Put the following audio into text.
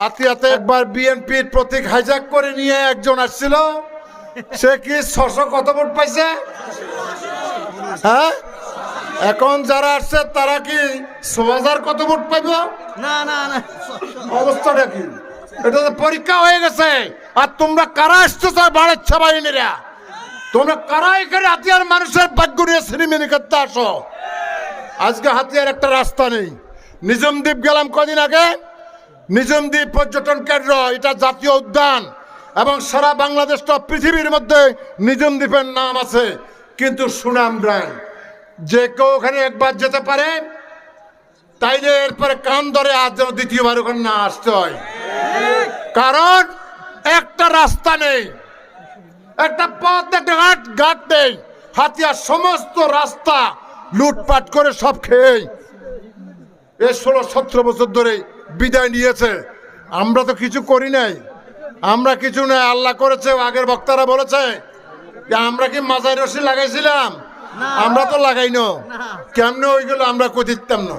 আতিয়াতে একবার বিএনপির প্রতীক হাইজাক করে নিয়ে একজন আসছিল। সে কি ছশো কত ভোট পাইছে? হ্যাঁ? এখন যারা আসছে তারা কি ছ হাজার কত ভোট পাইব? না না না অবস্থাটা কি? এটা তো পরীক্ষা হয়ে গেছে। আর তোমরা কারা আসছো স্যার বাড়াচ্ছ বাহিনীরা তোমরা কারা এখানে হাতিয়ার মানুষের ভাগ্য নিয়ে সিনেমিনি করতে আসো? আজকে হাতিয়ার একটা রাস্তা নেই। নিজমদ্বীপ গেলাম কদিন আগে। নিজমদ্বীপ পর্যটন কেন্দ্র এটা জাতীয় উদ্যান। এবং সারা বাংলাদেশটা পৃথিবীর মধ্যে নিজমদ্বীপের নাম আছে। কিন্তু সুনাম ব্র্যান্ড, যে কেউ ওখানে একবার যেতে পারে, তাইলে এরপরে কান ধরে আজ যেন দ্বিতীয়বার ওখানে না আসতে হয়। কারণ একটা রাস্তা নেই, একটা পথ একটা ঘাট ঘাট নেই। হাতিয়ার সমস্ত রাস্তা লুটপাট করে সব খেয়ে এ ষোলো সতেরো বছর ধরে বিদায় নিয়েছে। আমরা তো কিছু করি নাই। আমরা কিছু নাই আল্লাহ করেছে আগের বক্তারা বলেছে যে আমরা কি মাজাই রশি লাগাইছিলাম? আমরা তো লাগাইনো। কেমনে ওইগুলো আমরা কতিতাম না।